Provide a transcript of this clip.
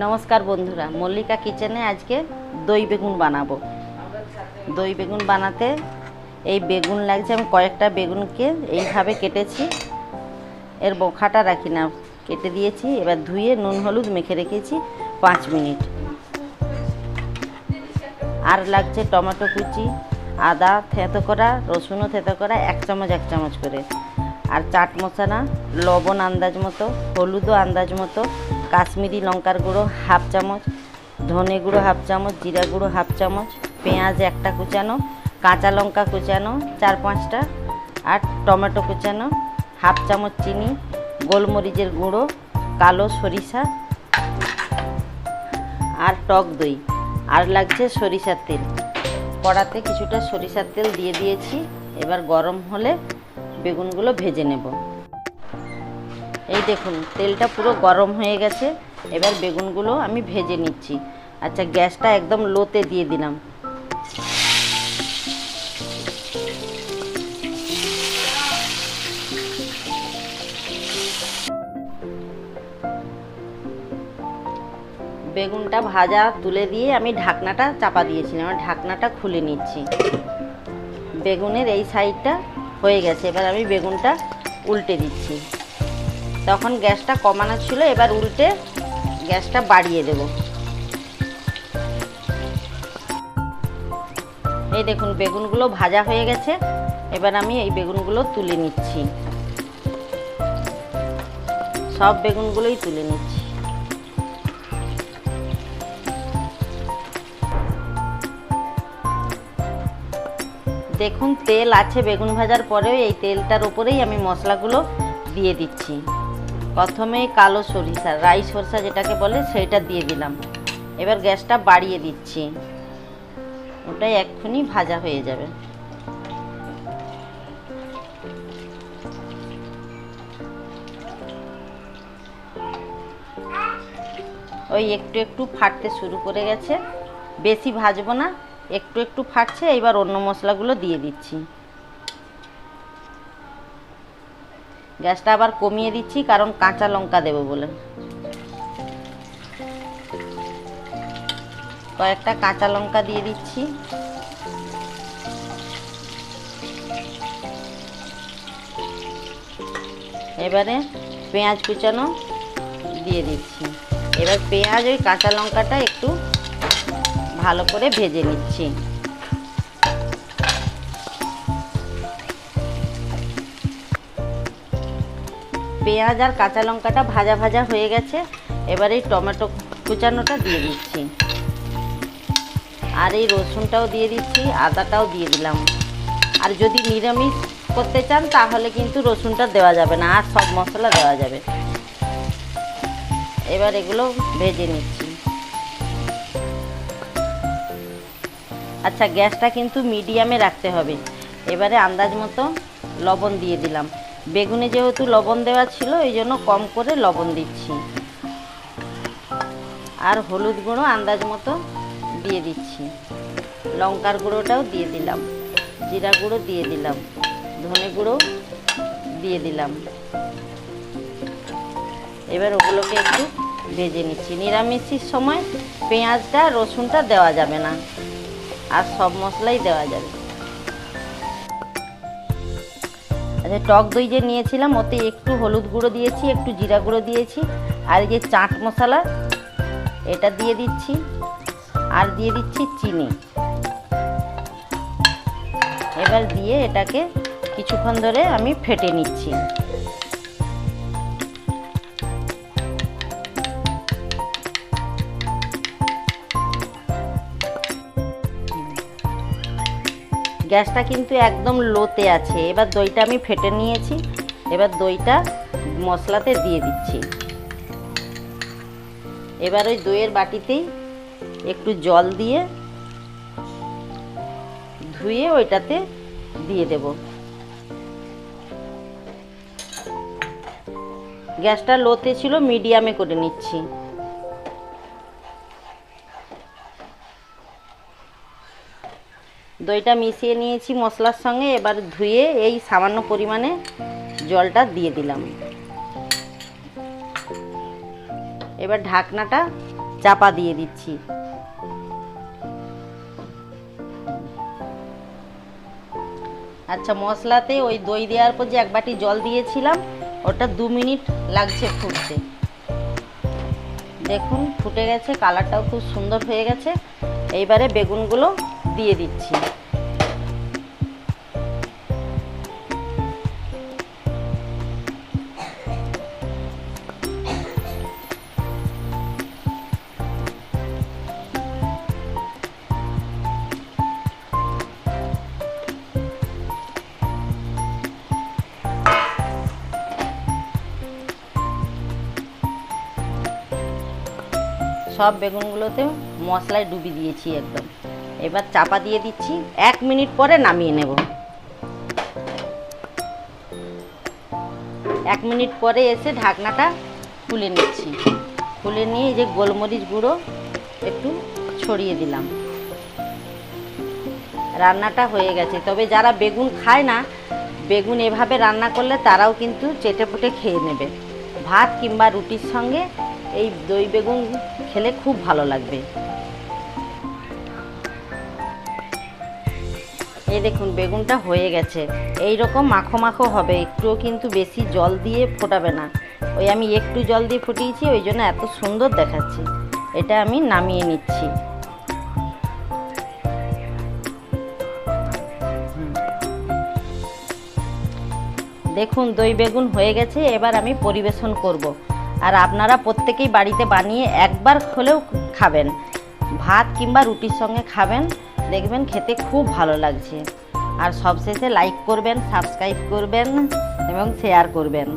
নমস্কার বন্ধুরা, মল্লিকা কিচেনে আজকে দই বেগুন বানাবো। দই বেগুন বানাতে এই বেগুন লাগছে, আমি কয়েকটা বেগুনকে এইভাবে কেটেছি। এর বোখাটা রাখি না, কেটে দিয়েছি, এবার ধুয়ে নুন হলুদ মেখে রেখেছি পাঁচ মিনিট। আর লাগছে টমেটো কুচি, আদা থেঁতো করা, রসুনও থেঁতো করা, এক চামচ এক চামচ করে। আর চাট মশলা, লবণ আন্দাজ মতো, হলুদও আন্দাজ মতো কাশ্মীরি লঙ্কার গুঁড়ো হাফ চামচ, ধনে গুঁড়ো হাফ চামচ, জিরা গুঁড়ো হাফ চামচ, পেঁয়াজ একটা কুচানো, কাঁচা লঙ্কা কুচানো চার পাঁচটা, আর টমেটো কুচানো হাফ চামচ চিনি, গোলমরিচের গুঁড়ো, কালো সরিষা আর টক দই। আর লাগছে সরিষার তেল। কড়াতে কিছুটা সরিষার তেল দিয়ে দিয়েছি। এবার গরম হলে বেগুনগুলো ভেজে নেব। এই দেখুন, তেলটা পুরো গরম হয়ে গেছে। এবার বেগুনগুলো আমি ভেজে নিচ্ছি। আচ্ছা গ্যাসটা একদম লোতে দিয়ে দিলাম। বেগুনটা ভাজা তুলে দিয়ে আমি ঢাকনাটা চাপা দিয়েছিলাম। আর ঢাকনাটা খুলে নিচ্ছি। বেগুনের এই সাইডটা হয়ে গেছে। এবার আমি বেগুনটা উল্টে দিচ্ছি। তখন গ্যাসটা কমানো ছিল, এবার উল্টে গ্যাসটা বাড়িয়ে দেব। এই দেখুন, বেগুনগুলো ভাজা হয়ে গেছে। এবার আমি এই বেগুনগুলো তুলে নিচ্ছি। সব বেগুনগুলোই তুলে নিচ্ছি। দেখুন, তেল আছে বেগুন ভাজার পরেও, এই তেলটার উপরেই আমি মশলাগুলো দিয়ে দিচ্ছি। প্রথমে কালো সরিষা, রাই সরিষা যেটাকে বলে সেইটা দিয়ে দিলাম। এবার গ্যাসটা বাড়িয়ে দিচ্ছি। ওটাই এক্ষুনি ভাজা হয়ে যাবে। ওই একটু একটু ফাটতে শুরু করে গেছে। বেশি ভাজবো না, একটু একটু ফাটছে, এবার অন্য মশলাগুলো দিয়ে দিচ্ছি। গ্যাসটা আবার কমিয়ে দিচ্ছি, কারণ কাঁচা লঙ্কা দেবো বলে। কয়েকটা কাঁচা লঙ্কা দিয়ে দিচ্ছি। এবারে পেঁয়াজ কুচানো দিয়ে দিচ্ছি। এবার পেঁয়াজ ওই কাঁচা লঙ্কাটা একটু ভালো করে ভেজে নিচ্ছি। পেঁয়াজ আর কাঁচা লঙ্কাটা ভাজা ভাজা হয়ে গেছে। এবার এই টমেটো কুচানোটা দিয়ে দিচ্ছি। আর এই রসুনটাও দিয়ে দিচ্ছি, আদাটাও দিয়ে দিলাম। আর যদি নিরামিষ করতে চান, তাহলে কিন্তু রসুনটা দেওয়া যাবে না, আর সব মশলা দেওয়া যাবে। এবার এগুলো ভেজে নিচ্ছি। আচ্ছা গ্যাসটা কিন্তু মিডিয়ামে রাখতে হবে। এবারে আন্দাজ মতো লবণ দিয়ে দিলাম। বেগুনে যেহেতু লবণ দেওয়া ছিল, এই জন্য কম করে লবণ দিচ্ছি। আর হলুদ গুঁড়ো আন্দাজ মতো দিয়ে দিচ্ছি। লঙ্কার গুঁড়োটাও দিয়ে দিলাম। জিরা গুঁড়ো দিয়ে দিলাম। ধনে গুঁড়ো দিয়ে দিলাম। এবার ওগুলোকে একটু ভেজে নিচ্ছি। নিরামিষের সময় পেঁয়াজটা রসুনটা দেওয়া যাবে না। আর সব মশলাই দেওয়া যাবে। আচ্ছা টক দই যে নিয়েছিলাম, ওতে একটু হলুদ গুঁড়ো দিয়েছি, একটু জিরা গুঁড়ো দিয়েছি, আর এই যে চাট মশলা, এটা দিয়ে দিচ্ছি, আর দিয়ে দিচ্ছি চিনি। এবার দিয়ে এটাকে কিছুক্ষণ ধরে আমি ফেটে নিচ্ছি। গ্যাসটা কিন্তু একদম লোতে আছে। এবার দইটা আমি ফেটে নিয়েছি। এবার দইটা মশলাতে দিয়ে দিচ্ছি। এবার ওই দইয়ের বাটিতেই একটু জল দিয়ে ধুয়ে ওইটাতে দিয়ে দেব। গ্যাসটা লোতে ছিল, মিডিয়ামে করে নিচ্ছি। দইটা মিশিয়ে নিয়েছি মশলার সঙ্গে, এবার ধুয়ে এই সামান্য পরিমাণে জলটা দিয়ে দিলাম। এবার ঢাকনাটা চাপা দিয়ে দিচ্ছি। আচ্ছা মশলাতে ওই দই দেওয়ার পর যে এক বাটি জল দিয়েছিলাম, ওটা দু মিনিট লাগছে ফুটতে। দেখুন ফুটে গেছে কালারটাও খুব সুন্দর হয়ে গেছে। এইবারে বেগুনগুলো দিয়ে দিচ্ছি। সব বেগুনগুলোতে মশলায় ডুবি দিয়েছি একদম। এবার চাপা দিয়ে দিচ্ছি, এক মিনিট পরে নামিয়ে নেব। এক মিনিট পরে এসে ঢাকনাটা খুলে নিচ্ছি। খুলে নিয়ে যে গোলমরিচ গুঁড়ো একটু ছড়িয়ে দিলাম। রান্নাটা হয়ে গেছে। তবে যারা বেগুন খায় না, বেগুন এভাবে রান্না করলে তারাও কিন্তু চেটে পুটে খেয়ে নেবে। ভাত কিংবা রুটির সঙ্গে এই দই বেগুন খেলে খুব ভালো লাগবে। এই দেখুন, বেগুনটা হয়ে গেছে। এই রকম মাখো মাখো হবে, একটুও কিন্তু বেশি জল দিয়ে ফোটাবে না। ওই আমি একটু জল দিয়ে ফুটিয়েছি, ওই জন্য এত সুন্দর দেখাচ্ছি। এটা আমি নামিয়ে নিচ্ছি। দেখুন, দই বেগুন হয়ে গেছে, এবার আমি পরিবেশন করব। আর আপনারা প্রত্যেকেই বাড়িতে বানিয়ে একবার হলেও খাবেন। ভাত কিংবা রুটির সঙ্গে খাবেন, দেখবেন খেতে খুব ভালো লাগছে। আর সবশেষে লাইক করবেন সাবস্ক্রাইব করবেন এবং শেয়ার করবেন।